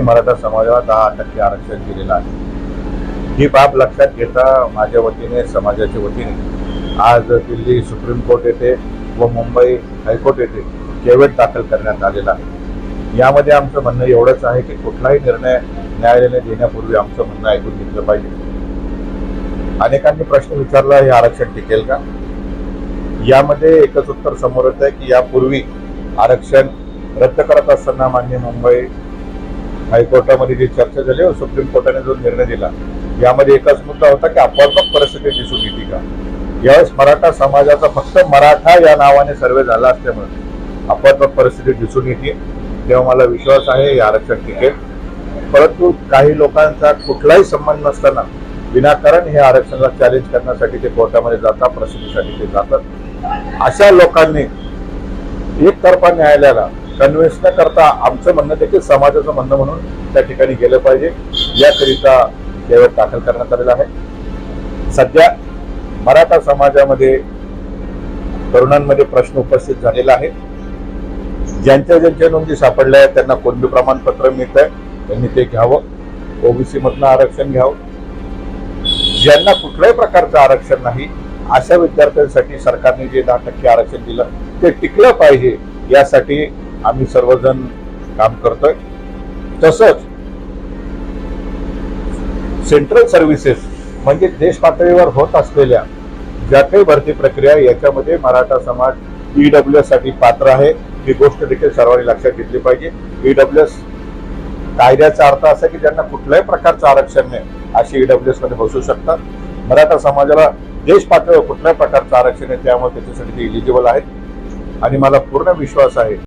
मराठा समाजाला दहा टक्के आरक्षण दिलेलं आहे. ही बाब लक्षात घेता माझ्या वतीने समाजाच्या वतीने आज दिल्ली सुप्रीम कोर्ट येथे व मुंबई हायकोर्ट येथे केवेट दाखल करण्यात आलेला आहे. यामध्ये आमचं म्हणणं एवढंच आहे की कुठलाही निर्णय न्यायालयाने देण्यापूर्वी आमचं म्हणणं ऐकून घेतलं पाहिजे. अनेकांनी प्रश्न विचारला हे आरक्षण टिकेल का? यामध्ये एकच उत्तर समोर येत आहे की यापूर्वी आरक्षण रद्द करत असताना मान्य मुंबई हायकोर्टामध्ये जी चर्चा झाली व सुप्रीम कोर्टाने जो निर्णय दिला यामध्ये एकच मुद्दा होता की अपवादात्मक परिस्थिती दिसून येते का? यावेळेस मराठा समाजाचा फक्त मराठा या नावाने सर्वे झाला असल्यामुळे अपवादात्मक परिस्थिती दिसून येते. तेव्हा मला विश्वास आहे हे आरक्षण टिकेल परंतु काही लोकांचा कुठलाही संबंध नसताना विनाकारण हे आरक्षणाला चॅलेंज करण्यासाठी ते कोर्टामध्ये जातात प्रसिद्धीसाठी ते जातात. अशा लोकांनी एकतर्फा न्यायालयाला कन्व्हिन्स न करता आमचं म्हणणं देखील समाजाचं म्हणणं म्हणून त्या ठिकाणी गेलं पाहिजे. याकरिता केवळ दाखल करण्यात आलेला आहे. सध्या मराठा समाजामध्ये तरुणांमध्ये प्रश्न उपस्थित झालेला आहे. ज्यांच्या ज्यांच्या नोंदी सापडल्या आहेत त्यांना कोणते प्रमाणपत्र मिळत आहे त्यांनी ते घ्यावं. ओबीसी मधनं आरक्षण घ्यावं. ज्यांना कुठल्याही प्रकारचं आरक्षण नाही अशा विद्यार्थ्यांसाठी सरकारने जे दहा टक्के आरक्षण दिलं ते टिकलं पाहिजे यासाठी आम्ही सर्वजण काम करतोय. तसंच सेंट्रल सर्व्हिसेस म्हणजे देश पातळीवर होत असलेल्या ज्या काही भरती प्रक्रिया आहे, याच्यामध्ये मराठा समाज ईडब्ल्यू एससाठी पात्र आहे. ही गोष्ट देखील सर्वांनी लक्षात घेतली पाहिजे. ईडब्ल्यू एस कायद्याचा अर्थ असा की ज्यांना कुठल्याही प्रकारचं आरक्षण नाही अशी ईडब्ल्यू एसमध्ये बसू शकतात. मराठा समाजाला देश पातळीवर कुठल्याही प्रकारचं आरक्षण आहे त्यामुळे त्याच्यासाठी ते इलिजिबल आहेत. आणि मला पूर्ण विश्वास आहे